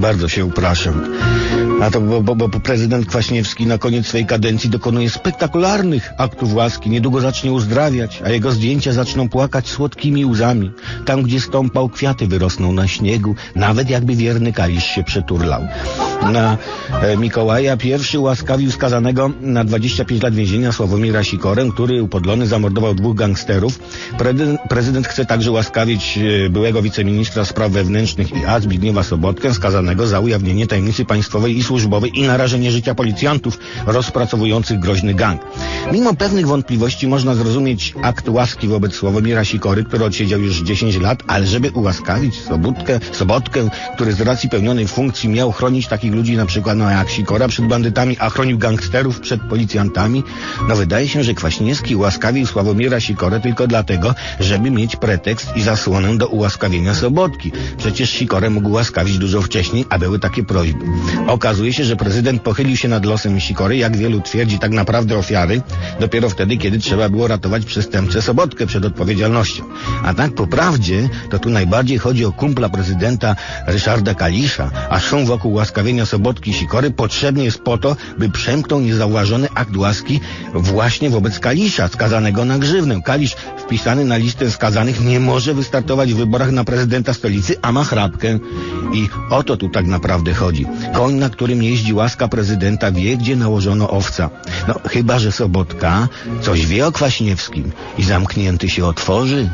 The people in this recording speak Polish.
Bardzo się upraszam. A to bo, bo, bo prezydent Kwaśniewski na koniec swojej kadencji dokonuje spektakularnych aktów łaski. Niedługo zacznie uzdrawiać, a jego zdjęcia zaczną płakać słodkimi łzami. Tam, gdzie stąpał, kwiaty wyrosną na śniegu, nawet jakby wierny kalisz się przeturlał. Na e, Mikołaja I łaskawił skazanego na 25 lat więzienia Sławomira Sikorę, który upodlony zamordował dwóch gangsterów. Prezydent, chce także łaskawić e, byłego wiceministra spraw wewnętrznych i A Zbigniewa Sobotkę, skazanego za ujawnienie tajemnicy państwowej i służbowej i narażenie życia policjantów rozpracowujących groźny gang. Mimo pewnych wątpliwości można zrozumieć akt łaski wobec Sławomira Sikory, który odsiedział już 10 lat, ale żeby ułaskawić Sobotkę, Sobotkę, który z racji pełnionej funkcji miał chronić takich ludzi na przykład no jak Sikora przed bandytami, a chronił gangsterów przed policjantami, no wydaje się, że Kwaśniewski ułaskawił Sławomira Sikorę tylko dlatego, żeby mieć pretekst i zasłonę do ułaskawienia Sobotki. Przecież Sikorę mógł ułaskawić dużo wcześniej, a były takie prośby. Okazuje się, że prezydent pochylił się nad losem Sikory, jak wielu twierdzi tak naprawdę ofiary, dopiero wtedy, kiedy trzeba było ratować przestępcę Sobotkę przed odpowiedzialnością. A tak po prawdzie, to tu najbardziej chodzi o kumpla prezydenta Ryszarda Kalisza, a szum wokół łaskawienia Sobotki i Sikory potrzebny jest po to, by przemknął niezauważony akt łaski właśnie wobec Kalisza, skazanego na grzywnę. Kalisz wpisany na listę skazanych nie może wystartować w wyborach na prezydenta stolicy, a ma chrapkę. I o to tu tak naprawdę chodzi. Koń, na którym jeździ łaska prezydenta, wie, gdzie nałożono owca. No, chyba, że Sobotka coś wie o Kwaśniewskim i zamknięty się otworzy.